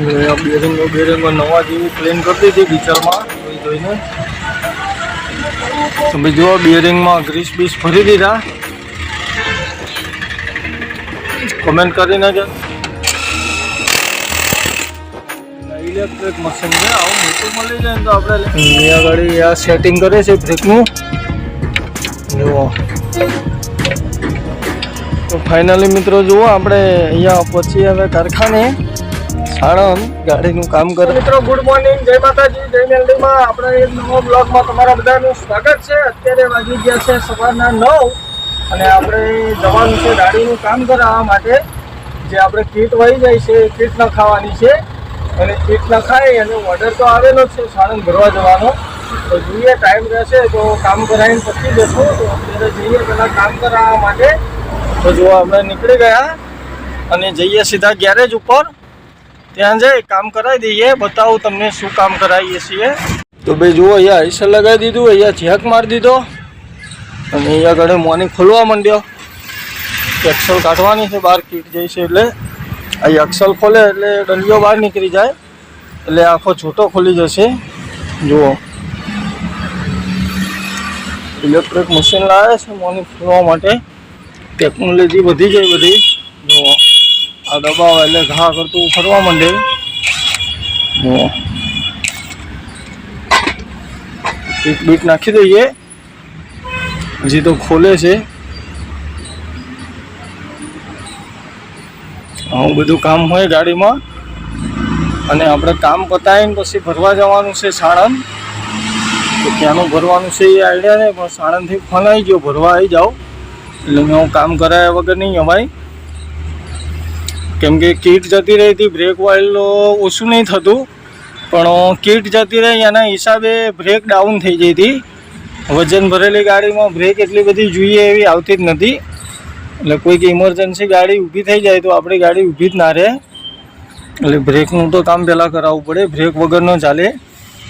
બેરિંગો બેરિંગો નવા જેવી પ્લેન કરી હતી ડીચરમાં જોઈ જોઈને. તમે જુઓ બિયરિંગમાં ગ્રીસ બીસ ભરી દીધા. કમેન્ટ કરીને કે ઇલેક્ટ્રિક મશીન છે. આવું મોટું મળી જાય તો આપણે અહીંયા સેટિંગ કરે છે બ્રેકનું જુઓ. તો ફાઇનલી મિત્રો જુઓ, આપણે અહીંયા પછી હવે કારખાને સાણંદ ગાડીનું કામ કરે. મિત્રો ગુડ મોર્નિંગ જય માતાજી, જય મેલડીમાં. આપણે એક નવો બ્લોગમાં તમારા બધાનું સ્વાગત છે. અત્યારે વાગી ગયા છે સવારના નવ અને આપણે જવાનું છે ગાડીનું કામ કરાવવા માટે. જે આપણે કીટ વહી જાય છે, એ કીટ ખાવાની છે. અને કીટ ન ખાય અને ઓર્ડર તો આવેલો છે, સાણંદ ભરવા જવાનો. તો જોઈએ ટાઈમ રહેશે તો કામ કરાવીને પછી જશું તો અત્યારે જઈએ પહેલાં કામ કરાવવા માટે. તો જો આપણે નીકળી ગયા અને જઈએ સીધા ગેરેજ ઉપર. ત્યાં જઈ કામ કરાવી દઈએ, બતાવું તમને શું કામ કરાવીએ છીએ. તો ભાઈ જુઓ, અહીંયા આઈસર લગાવી દીધું, અહીંયા ઝેક મારી દીધો. અને અહીંયા ઘણે મોની ખોલવા માંડ્યો. એક્સલ કાઢવાની છે બહાર કીટ જાય છે એટલે. અહીં એક્સલ ખોલે એટલે ડલિયો બહાર નીકળી જાય. એટલે આખો છૂટો ખોલી જશે. જુઓ. ઇલેક્ટ્રિક મશીન લાવે છે મોની ખોલવા માટે. ટેકનોલોજી વધી જાય બધી. જુઓ. આ દબાવ એટલે ઘા કરતું ફરવા માંડે. એક બીટ નાખી દઈએ. હજી તો ખોલે છે. આવું બધું કામ હોય ગાડીમાં. અને આપણે કામ પતાવીને પછી ભરવા જવાનું છે સાણંદ. તો ક્યાંનું ભરવાનું છે એ આઈડિયા નહીં પણ સાણંદથી ફોન આવી ગયો ભરવા આવી જાઓ. એટલે મેં હું કામ કરાયા વગર નહીં અમારી કેમ કે કીટ જતી રહી હતી, બ્રેક ઓઇલ ઓછું નહીં થતું, પણ કીટ જતી રહી, એના હિસાબે બ્રેક ડાઉન થઈ જઈ હતી. વજન ભરેલી ગાડીમાં બ્રેક એટલી બધી જોઈએ એવી આવતી જ નથી. એટલે કોઈક ઇમરજન્સી ગાડી ઊભી થઈ જાય તો આપણી ગાડી ઊભી જ ના રહે. એટલે બ્રેકનું તો કામ પહેલાં કરાવવું પડે, બ્રેક વગર ન ચાલે.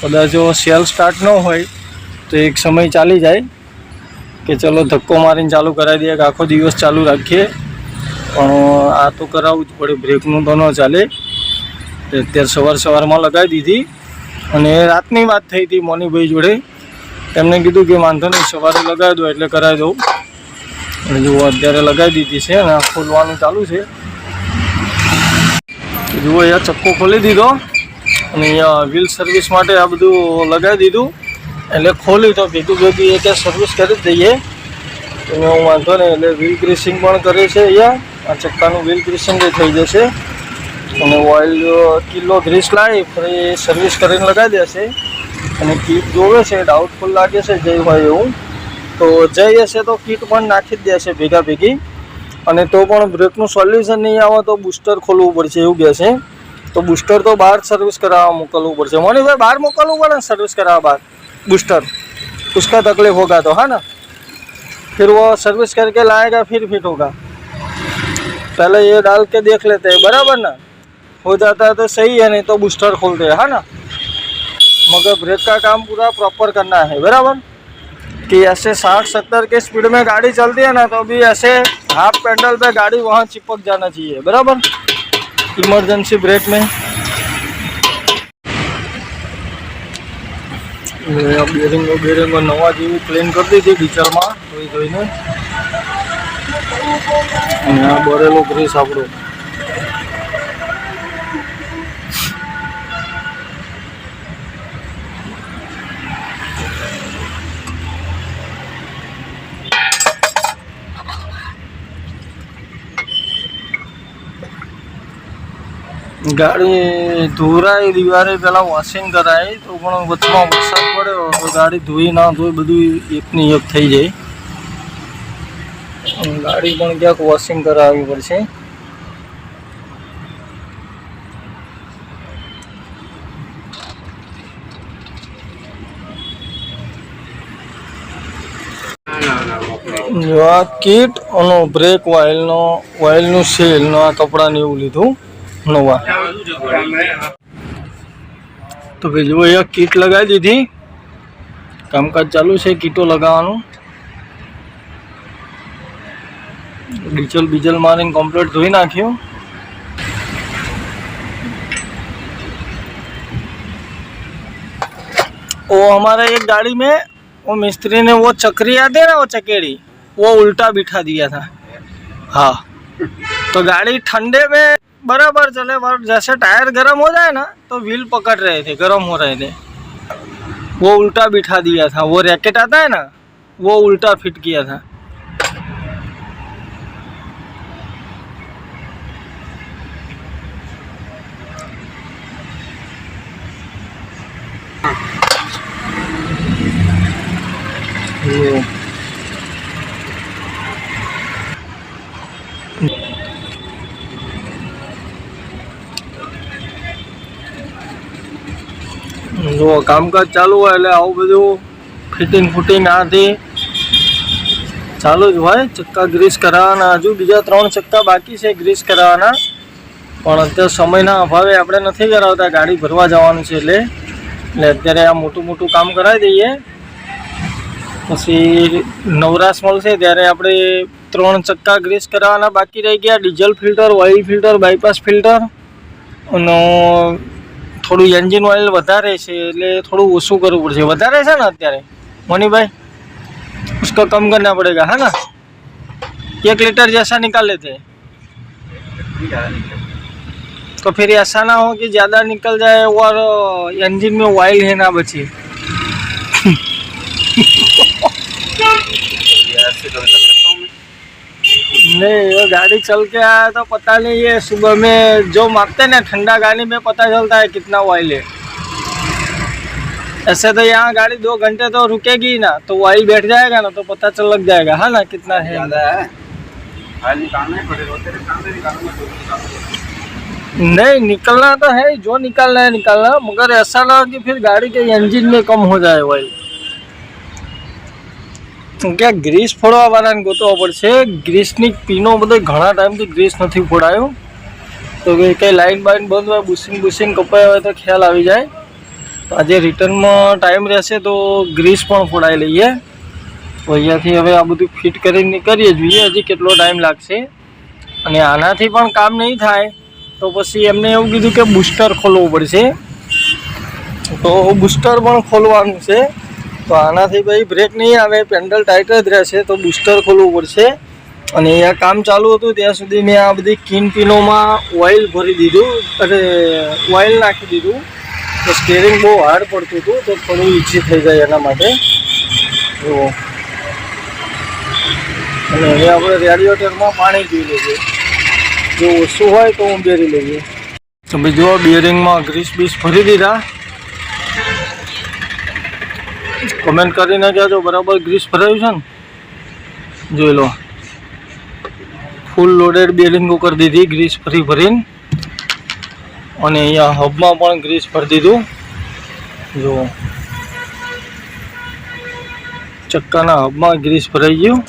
કદાચ જો સેલ સ્ટાર્ટ ન હોય, તો એક સમય ચાલી જાય કે ચલો ધક્કો મારીને ચાલુ કરાવી દઈએ, કે આખો દિવસ ચાલુ રાખીએ. પણ આ તો કરાવવું જ પડે. બ્રેકનું તો ન ચાલે. અત્યારે સવાર સવારમાં લગાવી દીધી. અને રાતની વાત થઈ હતી મોનીભાઈ જોડે. તેમણે કીધું કે વાંધો નહીં, સવારે લગાવી દો એટલે કરાવી દઉં. અને જુઓ, અત્યારે લગાવી દીધી છે અને ખોલવાનું ચાલુ છે. જુઓ, અહીંયા ચક્કો ખોલી દીધો. અને અહીંયા વ્હીલ સર્વિસ માટે આ બધું લગાવી દીધું. એટલે ખોલી તો ભેગું ભેગી ત્યાં સર્વિસ કરી જ દઈએ. એનો વાંધો નહીં, એટલે વ્હીલ ગ્રેસિંગ પણ કરે છે અહીંયા. આ ચક્કાનું વ્હીલ ગ્રીસિંગ એ થઈ જશે અને ઓઇલ કિલો ગ્રીસ લાવી ફરી સર્વિસ કરીને લગાવી દેશે અને કીટ જોવે છે ડાઉટફુલ લાગે છે જય હોય એવું તો જય હશે તો કીટ પણ નાખી જ દેશે ભેગા ભેગી અને તો પણ બ્રેકનું સોલ્યુશન નહીં આવે તો બૂસ્ટર ખોલવું પડશે એવું કહે છે તો બૂસ્ટર તો બહાર સર્વિસ કરાવવા મોકલવું પડશે મનીભાઈ બહાર મોકલવું પડે ને સર્વિસ करावा बाहर बूस्टर उसका तकलीफ होगा तो है ना फिर वो सर्विस करके लाएगा फिर फिट होगा पहले ये डाल के देख लेते हैं बराबर ना हो जाता है तो सही है नहीं तो बूस्टर खोलते हैं है ना मगर ब्रेक का काम पूरा प्रॉपर करना है बराबर कि ऐसे साठ सत्तर के स्पीड में गाड़ी चलती है ना तो भी ऐसे हाफ पेडल पे गाड़ी वहाँ चिपक जाना चाहिए बराबर इमरजेंसी ब्रेक में બેરિંગો બેરિંગો નવા જેવી પ્લેન કરી દીધી ડીચરમાં જોઈ જોઈને આ બરેલો ગ્રીસ આપણો. ગાડી ધોરાય દિવારે પેલા વોશિંગ કરાય, તો પણ વચમાં વરસાદ પડ્યો તો ગાડી ધોઈ ના ધોઈ બધું એકની એક થઈ જાય. ગાડી પણ ક્યાંક વોશિંગ કરાવવી પડશે. આ કીટ અને બ્રેક વાઇલનો વાઇલનું સેલનો આ કપડાને એવું લીધું, નવા. તો જુઓ અહીંયા કીટ લગાવી દીધી. કામકાજ ચાલુ છે કીટો લગાવવાનું. डीजल बीजल मारी કમ્પ્લીટ धोई નાખ્યું. वो हमारे एक गाड़ी में वो मिस्त्री ने वो चक्री आते ना वो चकेड़ी वो उल्टा बिठा दिया था हाँ तो गाड़ी ठंडे में बराबर चले और जैसे टायर गर्म हो जाए ना तो व्हील पकड़ रहे थे गर्म हो रहे थे वो उल्टा बिठा दिया था वो रैकेट आता है ना वो उल्टा फिट किया था જો કામકાજ ચાલુ હોય એટલે આવું બધું ફિટિંગ ફૂટિંગ આથી ચાલુ જ હોય. ચક્કા ગ્રીસ કરાવવાના હજુ બીજા ત્રણ ચક્કા બાકી છે ગ્રીસ કરાવવાના. પણ અત્યારે સમયના અભાવે આપણે નથી કરાવતા, ગાડી ભરવા જવાનું છે એટલે. એટલે અત્યારે આ મોટું મોટું કામ કરાવી દઈએ. પછી નવરાશ મળશે ત્યારે આપણે ત્રણ ચક્કા ગ્રીસ કરાવવાના બાકી રહી ગયા diesel filter oil filter bypass filter અને થોડું એન્જિન ઓઇલ વધારે છે એટલે થોડું ઓછું કરવું પડશે વધારે છે ને અત્યારે મનીભાઈ उसको कम करना पड़ेगा है ना एक लीटर जैसा निकाल लेते हैं तो फिर ऐसा ना हो कि ज़्यादा निकल जाए और इंजन में ऑयल है ना बचे तो कर सकता हूँ मैं नहीं ये गाड़ी चल के आया तो पता नहीं है सुबह में जो मारते हैं ना ठंडा गाड़ी में पता चलता है कितना ऑयल है। ऐसे तो यहाँ गाड़ी दो घंटे तो रुकेगी ही ना तो ऑयल बैठ जाएगा ना तो पता चल लग जाएगा है ना कितना है। है? ही तो नहीं निकलना तो है जो निकलना है निकलना मगर ऐसा ना हो कि फिर गाड़ी के इंजन में कम हो जाए ऑयल ક્યાં ગ્રીસ ફોડવા વાળાને ગોતવા પડશે. ગ્રીસની પીનો બધો ઘણા ટાઈમથી ગ્રીસ નથી ફોડાયો. તો કંઈ લાઈન બાઈન બંધ હોય બુસિંગ બુસિંગ કપાય હોય તો ખ્યાલ આવી જાય. આજે રિટર્નમાં ટાઈમ રહેશે તો ગ્રીસ પણ ફોડાઈ લઈએ. તો અહીંયાથી હવે આ બધું ફિટ કરીને કરીએ જોઈએ, હજી કેટલો ટાઈમ લાગશે. અને આનાથી પણ કામ નહીં થાય, તો પછી એમને એવું કીધું કે બુસ્ટર ખોલવું પડશે. તો બુસ્ટર પણ ખોલવાનું છે. તો આનાથી ભાઈ બ્રેક નહીં આવે પેન્ડલ ટાઈટ જ રહેશે, તો બુસ્ટર ખોલવું પડશે. અને અહીંયા કામ ચાલુ હતું, ત્યાં સુધી મેં આ બધી કિનપિનોમાં ઓઇલ ભરી દીધું અને ઓઇલ નાખી દીધું. તો સ્ટેરિંગ બહુ હાર્ડ પડતું હતું, તો થોડું ઈઝી થઈ જાય એના માટે. જુઓ. અને હવે આપણે રેડિયોટરમાં પાણી પી લઈએ. જો ઓછું હોય તો હું બેરી લઈએ તો બીજું બિયરિંગમાં ગ્રીસ બીસ ભરી દીધા. કમેન્ટ કરીને કહેજો બરાબર ગ્રીસ ભરાયું છે ને? જોઈ લો. ફૂલ લોડેડ બિયરિંગો કરી દીધી, ગ્રીસ ફરી ભરીને. અને અહીંયા હબમાં પણ ગ્રીસ ભરી દીધું. જો. ચક્કાના હબમાં ગ્રીસ ભરાઈ ગયું.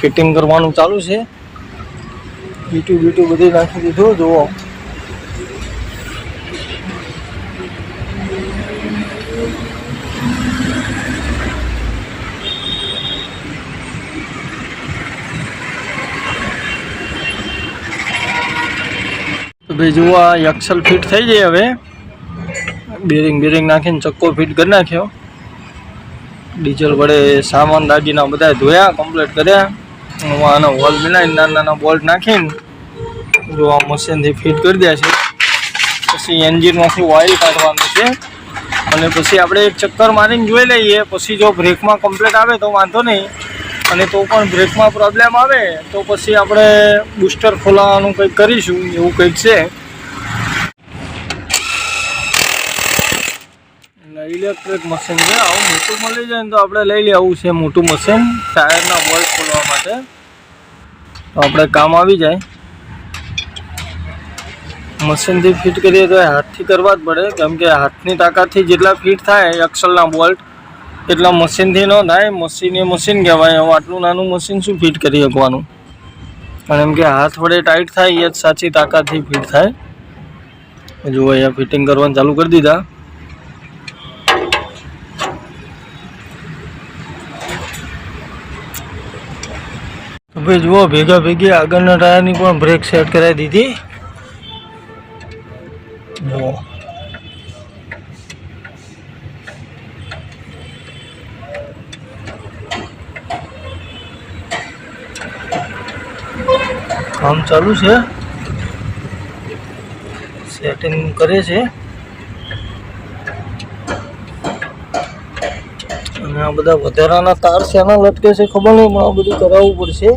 ફિટિંગ કરવાનું ચાલુ છે. બીટું બીટું બધું નાખી દીધું. જુઓ. તો ભાઈ જુઓ આ એક્સલ ફિટ થઈ જાય હવે. બેરિંગ બેરિંગ નાખીને ચક્કો ફિટ કરી નાખ્યો. ડીઝલ વડે સામાન દાગીના બધા ધોયા કમ્પ્લીટ કર્યા. હું આનો હોલ મિલાવીને નાના નાના બોલ્ટ નાખીને જો આ મશીનથી ફિટ કરી દે છે. પછી એન્જિનમાંથી ઓઇલ કાઢવાનું છે. અને પછી આપણે એક ચક્કર મારીને જોઈ લઈએ. પછી જો બ્રેકમાં કમ્પ્લીટ આવે તો વાંધો નહીં. અને તો પણ બ્રેકમાં પ્રોબ્લેમ આવે, તો પછી આપણે બુસ્ટર ખોલાવાનું કંઈક કરીશું, એવું કંઈક છે. ઇલેક્ટ્રિક મશીન છે, આવું મોટું મળી જાય ને તો આપણે લઈ આવું છે મોટું મશીન ટાયરના બોલ્ટ ખોલવા માટે. તો આપણે કામ આવી જાય. મશીનથી ફિટ કરીએ તો હાથથી કરવા જ પડે, કેમ કે હાથની તાકાતથી જેટલા ફિટ થાય એક્સલના બોલ્ટ એટલા મશીનથી ન થાય, મશીન એ મશીન કહેવાય. હવે આટલું નાનું મશીન શું ફિટ કરી શકવાનું? પણ એમ કે હાથ વડે ટાઈટ થાય, એ જ સાચી તાકાતથી ફિટ થાય. જુઓ અહીંયા ફિટિંગ કરવાનું ચાલુ કરી દીધા. ભાઈ જુઓ, ભેગા ભેગી આગળના ટાયરની પણ બ્રેક સેટ કરાવી દીધી. જુઓ. કામ ચાલુ છે. સેટિંગ કરે છે અને આ બધા વધારાના તાર શેના લટકે છે ખબર નહીં, પણ આ બધું કરાવવું પડશે.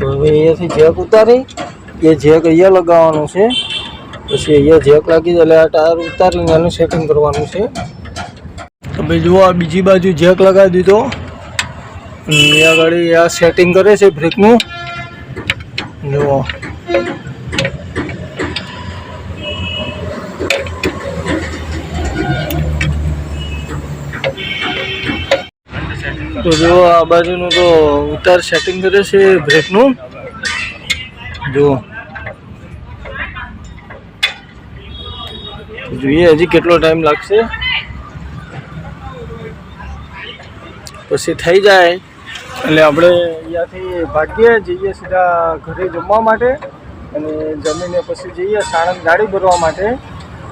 હવે અહીંયાથી જેક ઉતારી, એ જેક અહીંયા લગાવવાનું છે. પછી અહીંયા જેક લાગી એટલે આ ટાયર ઉતારીને એનું સેટિંગ કરવાનું છે. તમે જુઓ આ બીજી બાજુ જેક લગાવી દીધો. અને અહીંયા ગાડી આ સેટિંગ કરે છે બ્રેકનું જુઓ. તો જો આ બાજુનું તો ઉતાર સેટિંગ કરે છે બ્રેકનું જુઓ. જોઈએ હજી કેટલો ટાઈમ લાગશે. પછી થઈ જાય. એટલે આપણે અહીંયાથી ભાગીએ જઈએ સીધા ઘરે જમવા માટે અને જમીને પછી જઈએ સાણંદ ગાડી ભરવા માટે.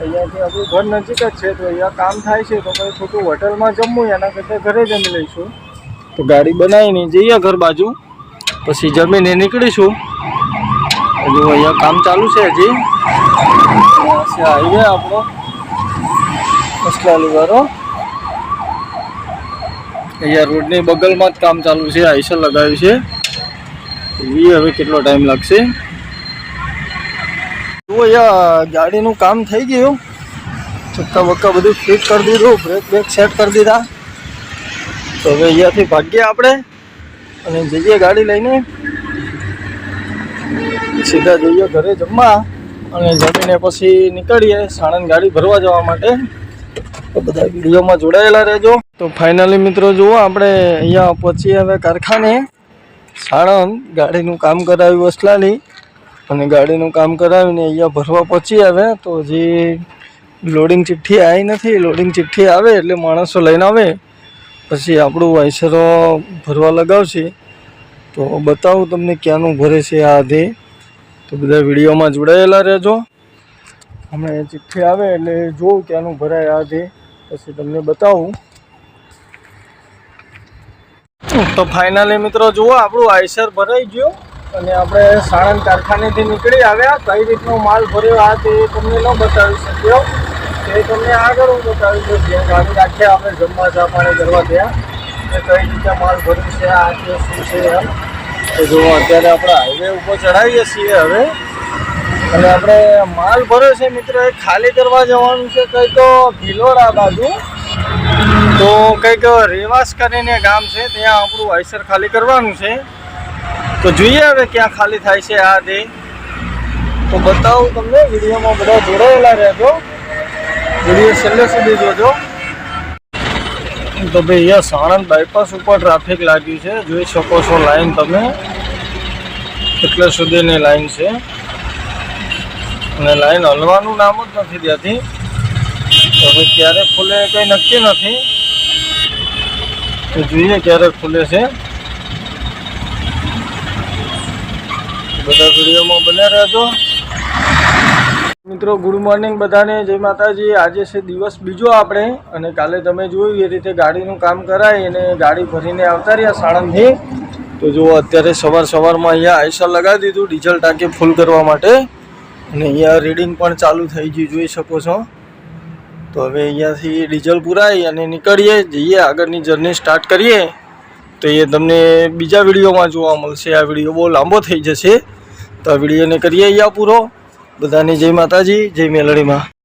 અહીંયાથી આપણું ઘર નજીક જ છે, તો અહીંયા કામ થાય છે, તો પછી ખોટું હોટલમાં જમવું, એના કરતાં ઘરે જમી લઈશું. તો ગાડી બનાવીને જઈએ ઘર બાજુ, પછી જમીને નીકળીશું. હજુ અહીંયા કામ ચાલુ છે હજી. હાઈવે આપણો. અસલાલી વાળો અહીંયા રોડની બગલમાં જ કામ ચાલુ છે, આઈસર લગાવ્યું છે. એ હવે કેટલો ટાઈમ લાગશે? જુઓ અહીંયા ગાડીનું કામ થઈ ગયું. ચક્કા બક્કા બધું ફિટ કરી દીધું, બ્રેક બ્રેક સેટ કરી દીધા. તો હવે અહીંયાથી ભાગીએ આપણે અને જઈએ ગાડી લઈને. સીધા જઈએ ઘરે જમવા અને જમીને પછી નીકળીએ. સાણંદ ગાડી ભરવા જવા માટે. તો બધા વિડીયોમાં જોડાયેલા રહેજો. તો ફાઇનલી મિત્રો જુઓ, આપણે અહીંયા પહોંચીએ હવે કારખાને. સાણંદ ગાડીનું કામ કરાવ્યું અસલાની અને ગાડીનું કામ કરાવીને અહીંયા ભરવા પહોંચી આવે તો જે લોડિંગ ચિઠ્ઠી આવી નથી લોડિંગ ચિઠ્ઠી આવે એટલે માણસો લઈને આવે. પછી આપણું વાયસરો ભરવા લગાવશે. તો બતાવું તમને ક્યાંનું ભરે છે આ આધે તો બધા વિડીયોમાં જોડાયેલા રહેજો. હમણાં ચિઠ્ઠી આવે એટલે જોઉં ક્યાંનું ભરાય આ આધે પછી તમને બતાવું. તો ફાઇનલી મિત્રો જુઓ, આપણું આઈસર ભરાઈ ગયું અને આપણે સાણંદ કારખાનેથી નીકળી આવ્યા. કઈ રીતનો માલ ભર્યો. આ તે તમને ન બતાવી શક્યો. તે તમને આગળ હું બતાવી દઉં. જ્યાં ગાડી રાખીએ આપણે જમવા ચા પાણી કરવા ગયા. કે કઈ રીતે માલ ભર્યું છે, આ તે શું છે એમ. તો જુઓ, અત્યારે આપણે હાઈવે ઉપર ચડાવીએ છીએ હવે. અને આપણે માલ ભર્યો છે, મિત્રો. એ ખાલી કરવા જવાનું છે. કંઈ તો ભીલોડા બાજુ. તો કંઈક રેવાસ કરીને ગામ છે, ત્યાં આપણું આઈસર ખાલી કરવાનું છે. તો જોઈએ હવે ક્યાં ખાલી થાય છે આ દે. તો બતાવું તમને, વિડીયોમાં બધા જોડાયેલા રહેજો. વીડિયો છેલ્લે સુધી જોજો. તો ભાઈ, અહીંયા સાણંદ બાયપાસ ઉપર ટ્રાફિક લાગ્યું છે. જોઈ શકો છો લાઈન તમે. એટલે સુધીની લાઈન છે. અને લાઈન હલવાનું નામ જ નથી ત્યાંથી. હવે ક્યારે ખુલે કંઈ નક્કી નથી. તો જોઈએ ક્યારે ખુલે છે. બધા વિડીયોમાં બન્યા રહેજો. મિત્રો, ગુડ મોર્નિંગ બધાને. જય માતાજી. આજે છે દિવસ બીજો આપણે અને કાલે તમે જોયું એ રીતે ગાડીનું કામ કરાય અને ગાડી ભરીને આવતા રહ્યા સાણંદથી તો જુઓ, અત્યારે સવાર સવારમાં અહીંયા આઈસર લગાવી દીધું ડીઝલ ટાંકી ફૂલ કરવા માટે. અને અહીંયા રીડિંગ પણ ચાલુ થઈ ગયું જોઈ શકો છો. તો હવે અહીંયાથી ડીઝલ પુરાઈ અને નીકળીએ, જઈએ, આગળની જર્ની સ્ટાર્ટ કરીએ. તો એ તમને બીજા વિડીયોમાં જોવા મળશે. આ વીડિયો બહુ લાંબો થઈ જશે. તો આ વિડીયોને કરીએ અહીંયા પૂરો. બધાને જય માતાજી, જય મેલડીમાં.